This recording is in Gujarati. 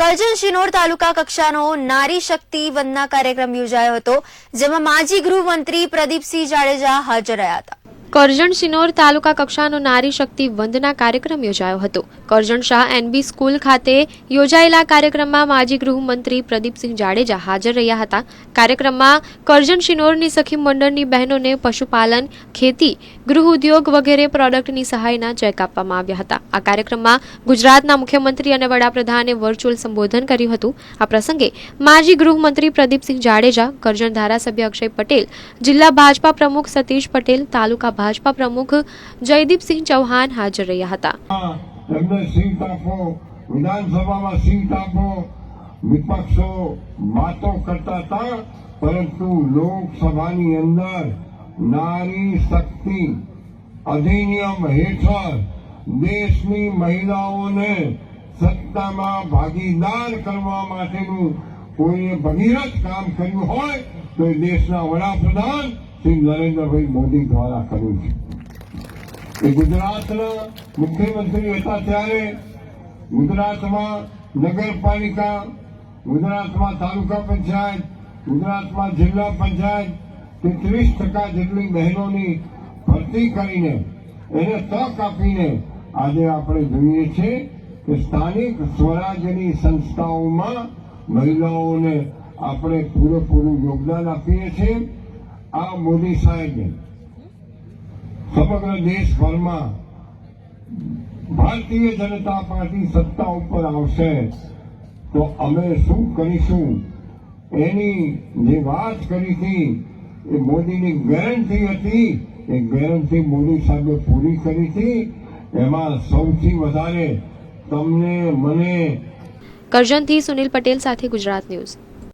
કરજણ શિનોર તાલુકા કક્ષાનો નારી શક્તિ વંદના કાર્યક્રમ યોજાયો હતો, જેમાં માજી ગૃહમંત્રી પ્રદીપસિંહ જાડેજા હાજર રહ્યા હતા. કરજણ સિનોર તાલુકા કક્ષાનો નારી શક્તિ વંદના કાર્યક્રમ યોજાયો હતો. કરજણ શાહ એનબી સ્કૂલ ખાતે યોજાયેલા કાર્યક્રમમાં માજી ગૃહમંત્રી પ્રદીપસિંહ જાડેજા હાજર રહ્યા હતા. કાર્યક્રમમાં કરજણ શિનોરની સખી મંડળની બહેનોને પશુપાલન, ખેતી, ગૃહ ઉદ્યોગ વગેરે પ્રોડક્ટની સહાયના ચેક આપવામાં આવ્યા હતા. આ કાર્યક્રમમાં ગુજરાતના મુખ્યમંત્રી અને વડાપ્રધાને વર્ચ્યુઅલ સંબોધન કર્યું હતું. આ પ્રસંગે માજી ગૃહમંત્રી પ્રદીપસિંહ જાડેજા, કરજણ ધારાસભ્ય અક્ષય પટેલ, જિલ્લા ભાજપા પ્રમુખ સતીશ પટેલ, તાલુકા ભાજપા પ્રમુખ જયદીપસિંહ ચૌહાણ હાજર રહ્યા હતા. એમને સીટ આપો, વિધાનસભામાં સીટ આપો. વિપક્ષો વાતો કરતા હતા, પરંતુ લોકસભાની અંદર નારી શક્તિ અધિનિયમ હેઠળ દેશની મહિલાઓને સત્તામાં ભાગીદાર કરવા માટેનું કોઈએ ભગીરથ કામ કર્યું હોય તો દેશના વડાપ્રધાન શ્રી નરેન્દ્રભાઈ મોદી દ્વારા કર્યું છે. એ ગુજરાતના મુખ્યમંત્રી હતા ત્યારે ગુજરાતમાં નગરપાલિકા, ગુજરાતમાં તાલુકા પંચાયત, ગુજરાતમાં જિલ્લા પંચાયત તેત્રીસ ટકા જેટલી બહેનોની ભરતી કરીને એને તક આપીને આજે આપણે જોઈએ છીએ કે સ્થાનિક સ્વરાજ્યની સંસ્થાઓમાં મહિલાઓને આપણે પૂરેપૂરું યોગદાન આપીએ છીએ. આ મોદી સાહેબે સમગ્ર દેશભરમાં ભારતીય જનતા પાર્ટી સત્તા ઉપર આવશે તો અમે શું કરીશું? એની જે વાત કરી હતી, એ મોદીની ગેરંટી હતી, એ ગેરંટી મોદી સાહેબે પૂરી કરી હતી. એમાં સૌથી વધારે તમને મને કરજણથી સુનિલ પટેલ સાથે ગુજરાત ન્યૂઝ.